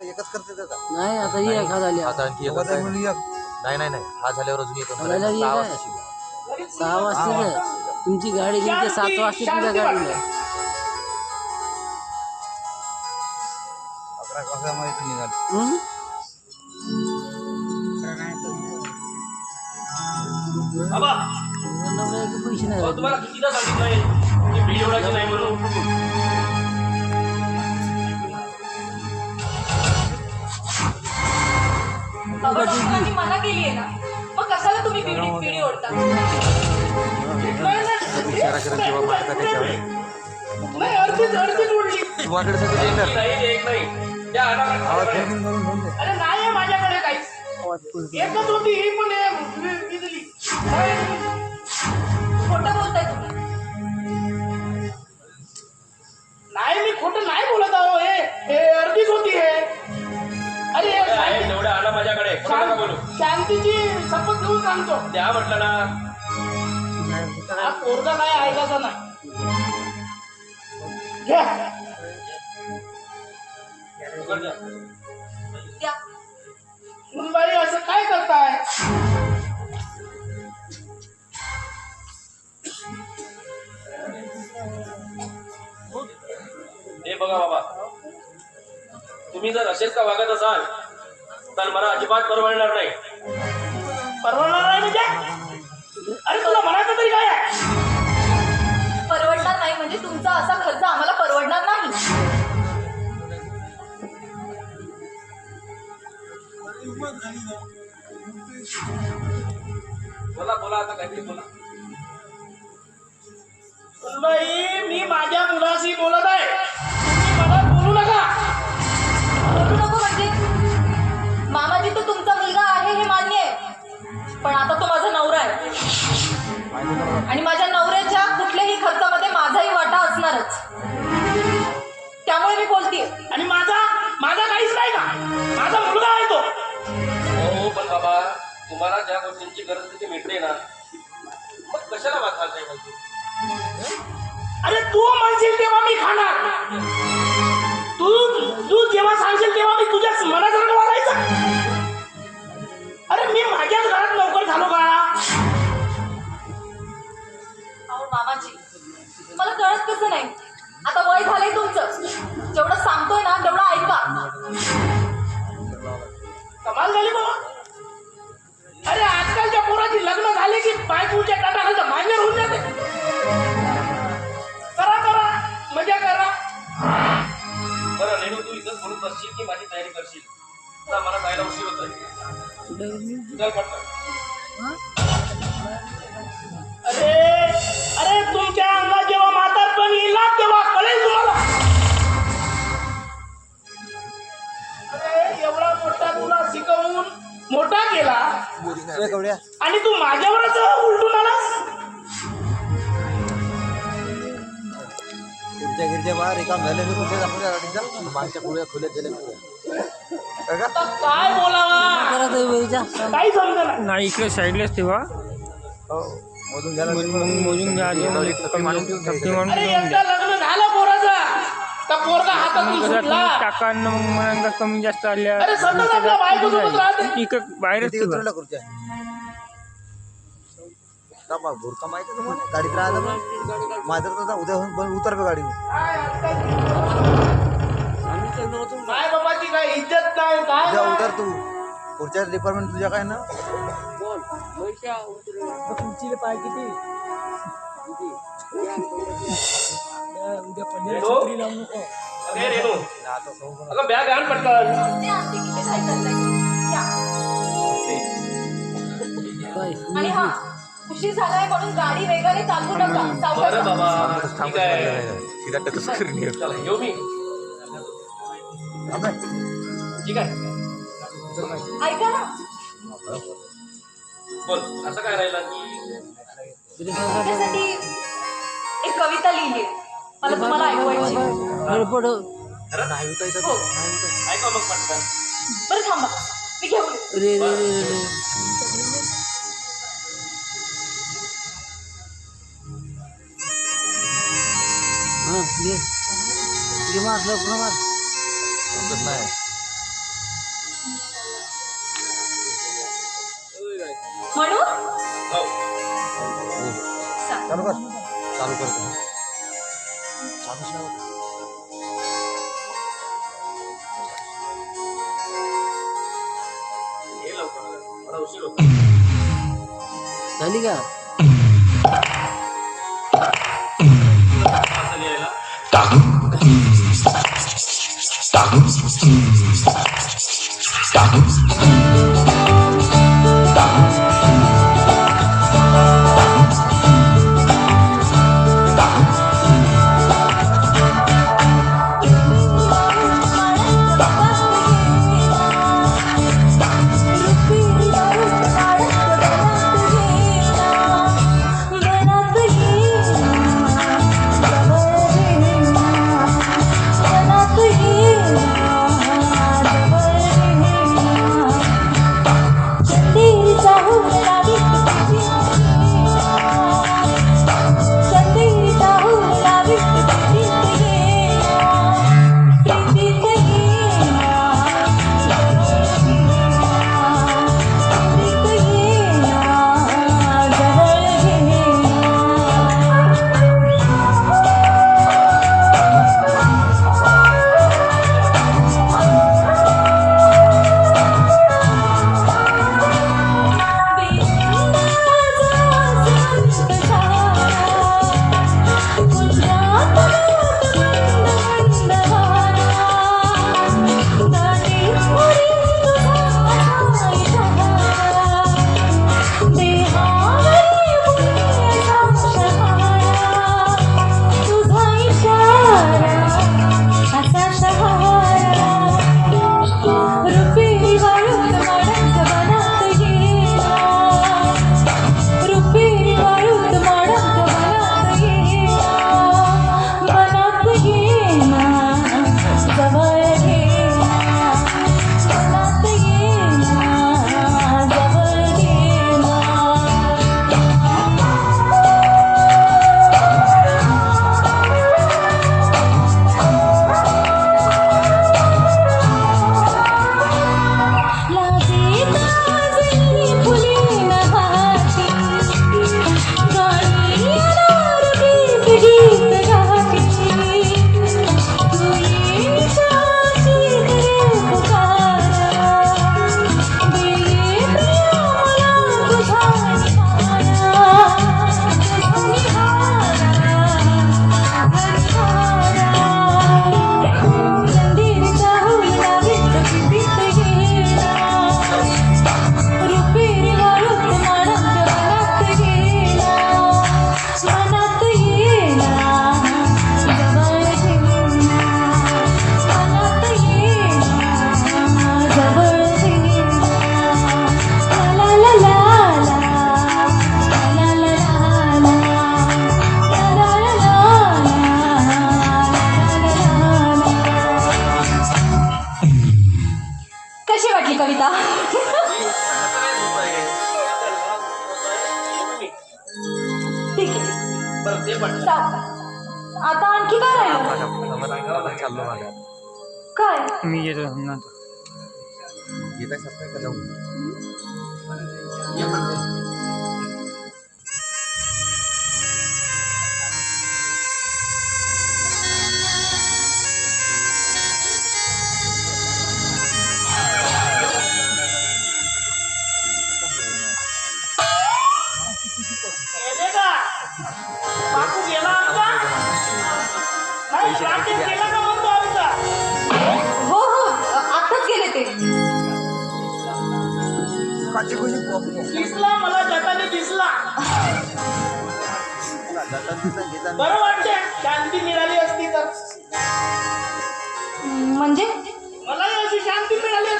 एकच करते त्याचा. नाही आता ही एक झाली. आता आणखी एकच एक. नाही नाही नाही. हा झाल्यावर अजून येतो. हा झाल्यावर सहा एक वाजता आहे. शिकू. सहा वाजता तुमची गाडी निघते सात वाजता तुझ्या गाडीला. अकरा वाजता इथून निघाले. हं? बाबा. नवरा एक पैसे नाही अहो, राहत. तुम्हाला कितीदा सांगितलंय? की बिल एवढाचं नाही म्हणून. बाबा डॉक्टरांनी मना केली आहे ना. मग कशाला तुम्ही ओढता? किंवा मारता त्याच्यावर. नाही अर्धीच अर्धीच उडली तुम्हाकडे सगळं येणार नाही एक नाही. त्या आवाज अनाकडे फेकून करून ठेवून दे. अरे नाही आहे माझ्याकडे काहीच एकच होती ही पण आहे, काय? खोटं बोलताय. द्या म्हटलं ना. हा पोरगा काय ऐकायचा नाही. घ्या. सुनबाई असं काय करताय? हे बघा बाबा. तुम्ही जर असेच का वागत असाल तर मला अजिबात परवडणार नाही. परवडणार नाही म्हणजे? अरे तुला म्हणायचं तरी काय आहे? परवडणार नाही म्हणजे तुमचा असा खर्च आम्हाला परवडणार नाही. बोला बोला आता काहीतरी बोला. सुनबाई मी माझ्या मुलाशी बोलत आहे. आणि माझ्या नवऱ्याच्या कुठल्याही खर्चामध्ये माझाही वाटा असणारच. त्यामुळे मी बोलतीये. आणि माझा माझा काहीच नाही का? माझा मुलगा आहे तो. हो पण बाबा तुम्हाला ज्या गोष्टींची गरज आहे ती मिळते ना मग कशाला वाचाल पाहिजे अरे तू म्हणशील तेव्हा मी खाणार. तू तू जेव्हा सांगशील तेव्हा मी तुझ्या मनासारखं वागायचं अरे मी माझ्याच घरात नोकर झालो का? मला कळत कसं नाही. आता वय झालंय तुमचं. जेवढं सांगतोय ना तेवढं ऐका. कमाल झाली बाबा. अरे आजकालच्या पोराची लग्न झाले की बायकोच्या टाटा मान्य होऊन जाते. करा करा. मजा करा. बरं नेहमी तू इथंच बोलत बसशील की माझी तयारी करशील? मला जायला उशीर होतोय. चल पटकन. अरे अरे तुमच्या पण येईल ना तेव्हा कळेल तुम्हाला. अरे एवढा मोठा तुला शिकवून मोठा केला. आणि तू माझ्यावरच उलटून आलास? बाहेर रिकाम झाले मागच्या पुढे का आता काय बोलावा. काही समजा नाही. इकडे साईडलाच ठेवा. हो. मोजून घ्यायला घ्या मारून ठेवून मारून ठेवून लग्न झालं पोराचा. पोरगा हातातून सुटला. न मग कमी जास्त आल्या अरे सतत आपल्या बायकोसोबत राहते. इकडे बाहेरच किती ठेवा. उतरवल्या खुर्च्या? का बा भुरका माहिती तुम्हाला? गाडीत राहिलं मग माझं तर आता उद्या होऊन पण उतर गाडी काय बाबाची काय इज्जत नाही काय उद्या नाही. उतर तू. पुढच्या डिपार्टमेंट तुझ्या काय ना? तुमची पाय किती? रेणू अरे रेणू अगं बॅग आण पटकन. हा उशीर झालाय म्हणून गाडी वेगाने चालवू नका. बरं. बाबा. ठीक थांबत आहे. चला येऊ मी. ठीक आहे. ऐका ना. बोल असं काय राहिलं? की त्यासाठी एक कविता लिहिली. मला तुम्हाला ऐकवायची हो. ऐका मग पटकन. बरं थांबा मी घेऊन. रे रे रे रे हा घे घे मार लवकर मार. नाही বলো চালু কর। চালু কর চালু চালু झाली का टाकू टाकू टाकू आता आणखी काय राहिलं? काय? मी येतो येत म्हणजे दिसला मला दिसला. बरं वाटते शांती मिळाली असती तर. म्हणजे? अशी शांती मिळाली असते.